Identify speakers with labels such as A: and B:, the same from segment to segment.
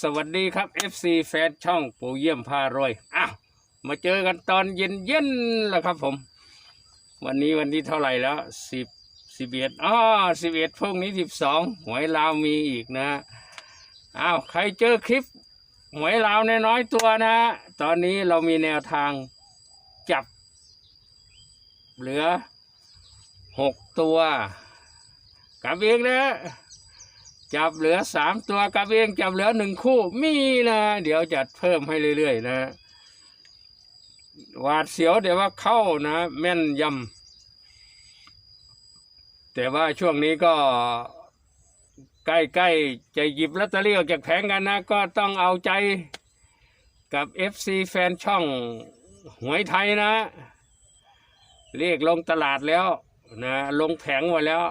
A: สวัสดีครับ FC แฟนช่องปู่เยี่ยมพารวยอ้าวมาเจอกันตอนเย็นเย็นแล้วครับผม วันนี้วันที่เท่าไหร่แล้วสิบสิบเอ็ดอ๋อสิบเอ็ดพรุ่งนี้สิบสองหวยลาวมีอีกนะอ้าวใครเจอคลิปหวยลาวน้อยๆตัวนะ ตอนนี้เรามีแนวทางจับ เหลือหกตัวกลับเองนะ จับเหลือสามตัวกับเองจับเหลือหนึ่งคู่มีนะ เดี๋ยวจัดเพิ่มให้เรื่อยๆนะหวาดเสียวเดี๋ยวว่าเข้านะ แม่นยำแต่ว่าช่วงนี้ก็ใกล้ๆจะหยิบลอตเตอรี่ออกจากแผงกันนะ ก็ต้องเอาใจกับ FC แฟนช่องหวยไทยนะ เรียกลงตลาดแล้วนะ ลงแผงไว้แล้ว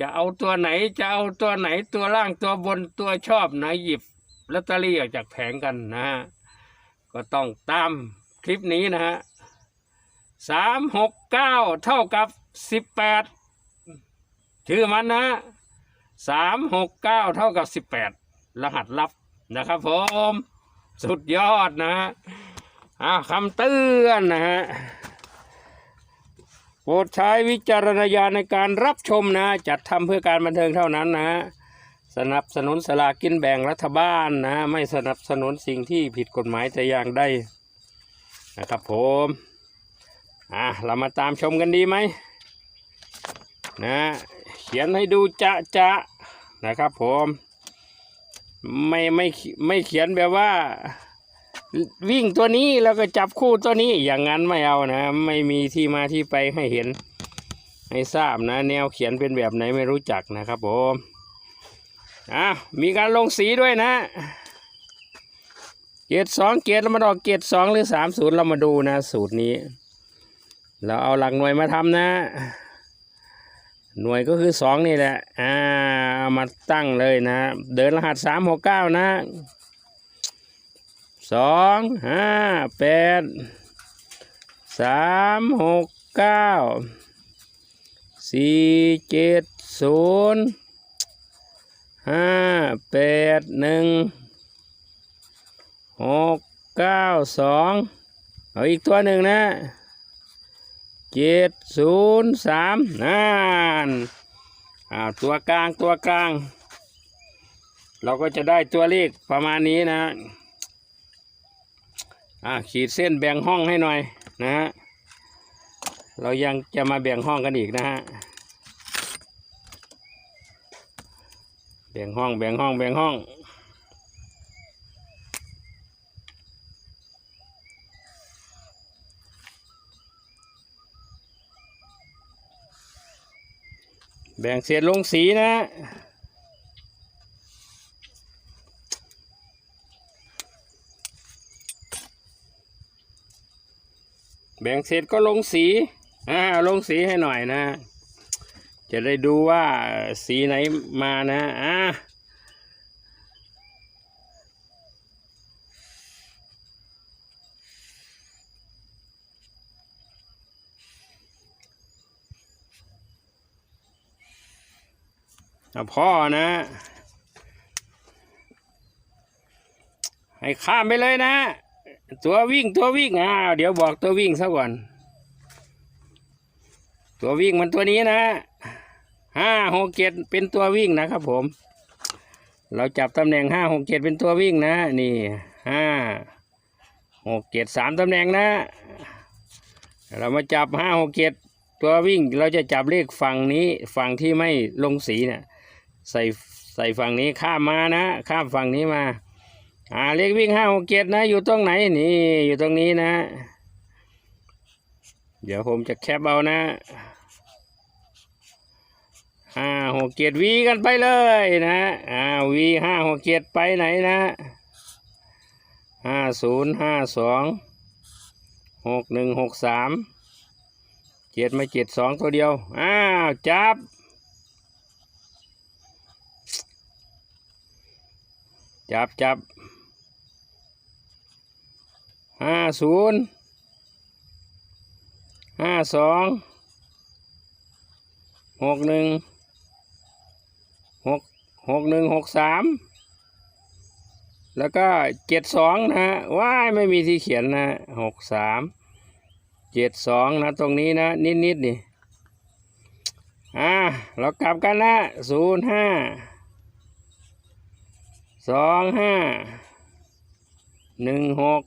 A: จะเอาตัวไหนจะเอาตัวไหนตัวล่างตัวบนตัวชอบไหนหยิบลอตเตอรี่ออกจากแผงกันนะฮะก็ต้องตามคลิปนี้นะฮะสามหกเก้าเท่ากับสิบแปดชื่อมันนะสามหกเก้าเท่ากับสิบแปดรหัสลับนะครับผม สุดยอดนะฮะอ่าคำเตือนนะฮะ โปรดใช้วิจารณญาณในการรับชมนะ จัดทำเพื่อการบันเทิงเท่านั้นนะ สนับสนุนสลากกินแบ่งรัฐบาลนะ ไม่สนับสนุนสิ่งที่ผิดกฎหมายแต่อย่างใดนะครับผมอะเรามาตามชมกันดีไหมนะเขียนให้ดูจะจะนะครับผม ไม่ไม่ไม่เขียนแบบว่า วิ่งตัวนี้แล้วก็จับคู่ตัวนี้อย่างนั้นไม่เอานะ ไม่มีที่มาที่ไปให้เห็น ให้ทราบนะ แนวเขียนเป็นแบบไหนไม่รู้จักนะครับผมอะมีการลงสีด้วยนะ เกรดสองเกรดแล้วมาดอกเกรดสองหรือสามศูนย์เรามาดูนะ สูตรนี้ เราเอาหลักหน่วยมาทำนะ หน่วยก็คือสองนี่แหละอ่ามาตั้งเลยนะ เดินรหัสสามหกเก้านะ สองห้าแปดสามหกเก้าสี่เจ็ดศูนย์ห้าแปดหนึ่งหกเก้าสองเอาอีกตัวหนึ่งนะเจ็ดศูนย์สามนั่นอ่าตัวกลางตัวกลาง เราก็จะได้ตัวเลขประมาณนี้นะ อ่าขีดเส้นแบ่งห้องให้หน่อยนะฮะเรายังจะมาแบ่งห้องกันอีกนะฮะแบ่งห้องแบ่งห้องแบ่งห้องแบ่งเศษลงสีนะ บ่งเสร็จก็ลงสีอ่าลงสีให้หน่อยนะ จะได้ดูว่าสีไหนมานะอ่าเอาพ่อนะ ให้ข้ามไปเลยนะ ตัววิ่งตัววิ่งอ่าวเดี๋ยวบอกตัววิ่งซะก่อน ตัววิ่งมันตัวนี้นะห้าหกเจ็ดเป็นตัววิ่งนะครับผม เราจับตำแหน่งห้าหกเจ็ดเป็นตัววิ่งนะ นี่ห้าหกเจ็ดสามตำแหน่งนะ เรามาจับห้าหกเจ็ดตัววิ่งเราจะจับเลขฝั่งนี้ฝั่งที่ไม่ลงสีเนี่ยใส่ใส่ฝั่งนี้ข้ามมานะ ข้ามฝั่งนี้มา อ่าเลขวิ่งห้าหกเจ็ดนะ อยู่ตรงไหนนี่ อยู่ตรงนี้นะ เดี๋ยวผมจะแคปเอานะห้าหกเจ็ดวีกันไปเลยนะอ่าวีห้าหกเจ็ดไปไหนนะห้าศูนย์ห้าสองหกหนึ่งหกสามเจ็ดมาเจ็ดสองตัวเดียว อ้าว จับ จับจับ ห้าศูนย์ห้าสองหกหนึ่งหกหกหนึ่งหกสามแล้วก็เจ็ดสองนะฮะว้ายไม่มีที่เขียนนะหกสามเจ็ดสองนะตรงนี้นะนิดนิดนี่อ่าเรากลับกันนะศูนย์ห้าสองห้าหนึ่งหก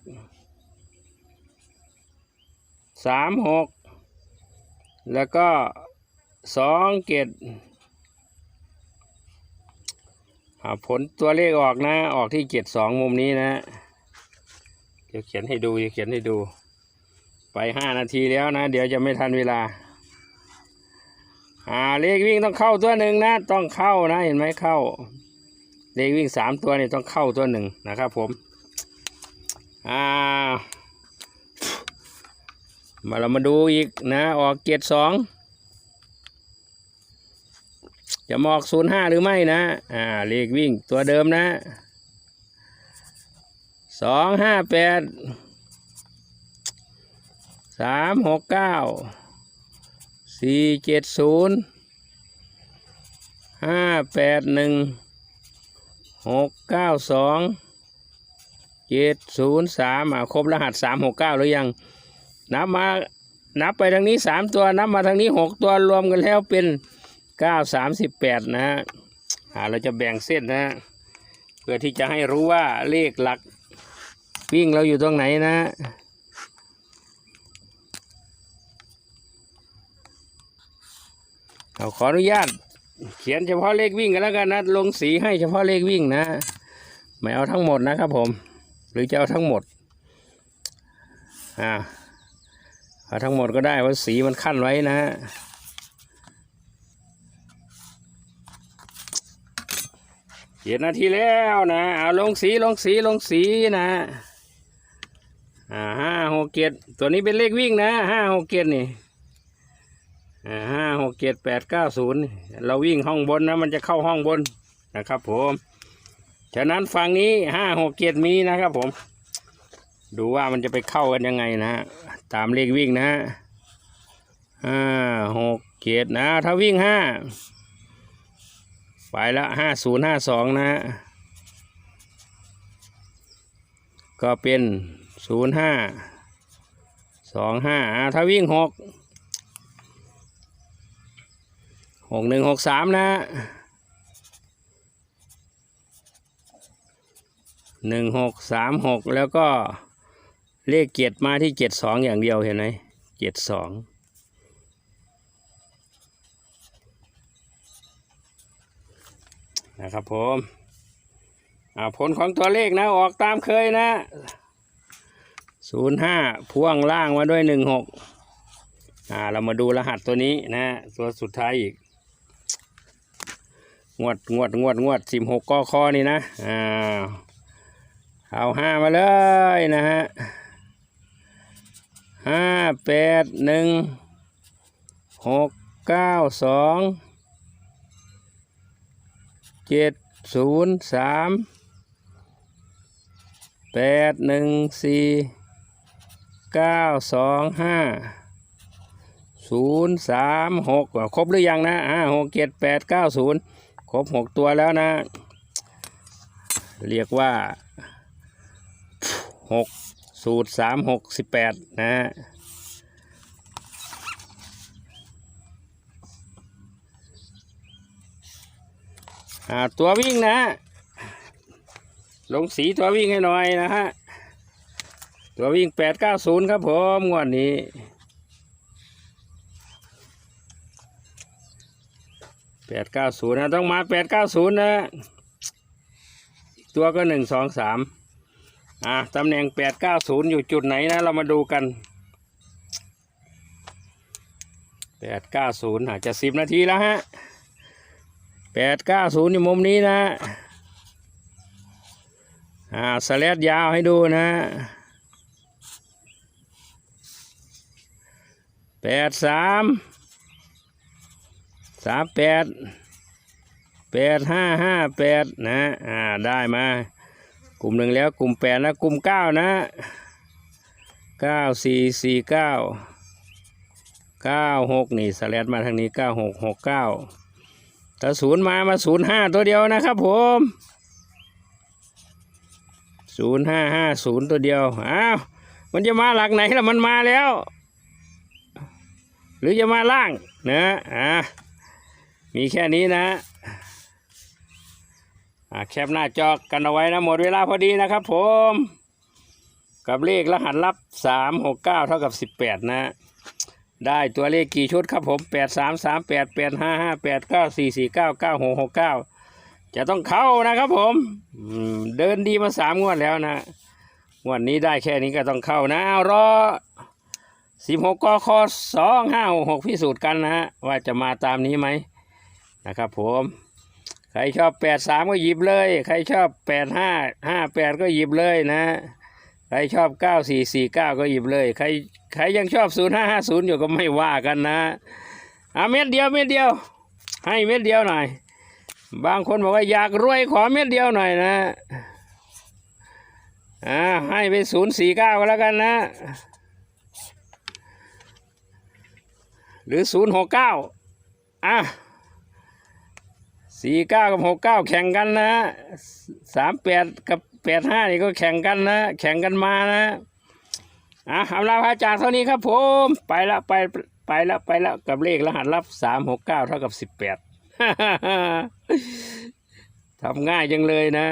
A: สามหกแล้วก็สองเกตผลตัวเลขออกนะ ออกที่เจ็ดสองมุมนี้นะ เดี๋ยวเขียนให้ดูเดี๋ยวเขียนให้ดู ไปห้านาทีแล้วนะ เดี๋ยวจะไม่ทันเวลาอ่าเลขวิ่งต้องเข้าตัวหนึ่งนะ ต้องเข้านะเห็นไหมเข้า เลขวิ่งสามตัวนี่ต้องเข้าตัวหนึ่งนะครับผมอ่า มาเรามาดูอีกนะออกเจ็ดสองจะมออกศูนย์ห้าหรือไม่นะอ่าเลขวิ่งตัวเดิมนะสองห้าแปดสามหกเก้าสี่เจ็ดศูนย์ห้าแปดหนึ่งหกเก้าสองเจ็ดศูนย์สามอะครบรหัสสามหกเก้าหรือยัง นับมานับไปทางนี้สามตัวนับมาทางนี้หกตัวรวมกันแล้วเป็นเก้าสามสิบแปดนะฮะเราจะแบ่งเส้นนะฮะเพื่อที่จะให้รู้ว่าเลขหลักวิ่งเราอยู่ตรงไหนนะเอาขออนุญาต เขียนเฉพาะเลขวิ่งกันแล้วกันนะลงสีให้เฉพาะเลขวิ่งนะไม่เอาทั้งหมดนะครับผม หรือจะเอาทั้งหมดอ่า ทั้งหมดก็ได้เพราะสีมันขั้นไว้นะฮะเจ็ดนาทีแล้วนะเอาลงสีลงสีลงสีนะอ่าห้าหกเจ็ดตัวนี้เป็นเลขวิ่งนะห้าหกเจ็ดนี่อ่าห้าหกเจ็ดแปดเก้าศูนย์เราวิ่งห้องบนนะมันจะเข้าห้องบนนะครับผม ฉะนั้นฝั่งนี้ห้าหกเจ็ดมีนะครับผม ดูว่ามันจะไปเข้ากันยังไงนะฮะตามเลขวิ่งนะฮะห้าหกเจ็ดนะ ถ้าวิ่งห้าไปละห้าศูนย์ห้าสองนะฮะก็เป็นศูนย์ห้าสองห้าถ้าวิ่งหกหกหนึ่งหกสามนะหนึ่งหกสามหกแล้วก็ เลขเจ็ดมาที่เจ็ดสองอย่างเดียวเห็นไหมเจ็ดสองนะครับผมอ่าผลของตัวเลขนะออกตามเคยนะศูนย์ห้าพ่วงล่างมาด้วยหนึ่งหกอ่าเรามาดูรหัสตัวนี้นะ ตัวสุดท้ายอีก งวดงวดงวดงวดสิบหกกคอนี่นะ อ่าเอาห้ามาเลยนะฮะ ห้าแปดหนึ่งหกเก้าสองเจ็ดศูนย์สามแปดหนึ่งสี่เก้าสองห้าศูนย์สามหกครบหรือยังนะอ่าหกเจ็ดแปดเก้าศูนย์ครบหกตัวแล้วนะ เรียกว่าหก สูตรสามหกสิบแปดนะฮะตัววิ่งนะลงสีตัววิ่งให้หน่อยนะฮะ ตัววิ่งแปดเก้าศูนย์ครับผมงวดนี้แปดเก้าศูนย์นะต้องมาแปดเก้าศูนย์นะ ตัวก็หนึ่งสองสาม อะตำแหน่งแปดเก้าศูนย์อยู่จุดไหนนะ เรามาดูกันแปดเก้าศูนย์อาจจะสิบนาทีแล้วฮะแปดเก้าศูนย์อยู่มุมนี้นะอ่าสแลดยาวให้ดูนะแปดสามสามแปดแปดห้าห้าแปดนะอ่าได้มา กลุ่มหนึ่งแล้วกลุ่มแปดนะกลุ่มเก้านะเก้าสี่สี่เก้าเก้าหกนี่สแลดมาทางนี้เก้าหกหกเก้าถ้าศูนย์มามาศูนย์ห้าตัวเดียวนะครับผมศูนย์ห้าห้าศูนย์ตัวเดียวอ้าวมันจะมาหลักไหนล่ะมันมาแล้ว หรือจะมาล่างนะอ่ามีแค่นี้นะ แคปหน้าจอกันเอาไว้นะ หมดเวลาพอดีนะครับผม กับเลขรหัสลับสามหกเก้าเท่ากับสิบแปดนะ ได้ตัวเลขกี่ชุดครับผมแปดสามสามแปดแปดห้าห้าแปดเก้าสี่สี่เก้าเก้าหกหกเก้าจะต้องเข้านะครับผม เดินดีมาสามงวดแล้วนะ งวดนี้ได้แค่นี้ก็ต้องเข้านะเอารอสิบหกกคสองห้าหกพิสูจน์กันนะฮะว่าจะมาตามนี้ไหมนะครับผม ใครชอบแปดสามก็หยิบเลย ใครชอบแปดห้าห้าแปดก็หยิบเลยนะ ใครชอบเก้าสี่สี่เก้าก็หยิบเลย ใครใครยังชอบศูนย์ห้าห้าศูนย์อยู่ก็ไม่ว่ากันนะเอาเม็ดเดียวเม็ดเดียว ให้เม็ดเดียวหน่อย บางคนบอกว่าอยากรวยขอเม็ดเดียวหน่อยนะอ่าให้ไปศูนย์สี่เก้าก็แล้วกันนะ หรือศูนย์หกเก้าอะ สี่เก้ากับหกเก้าแข่งกันนะสามแปดกับแปดห้านี่ก็แข่งกันนะ แข่งกันมานะอะอำลาพระจากเท่านี้ครับผม ไปละไปไปละไปละกับเลขรหัสลับสามหกเก้าเท่ากับสิบแปดทำง่ายจังเลยนะ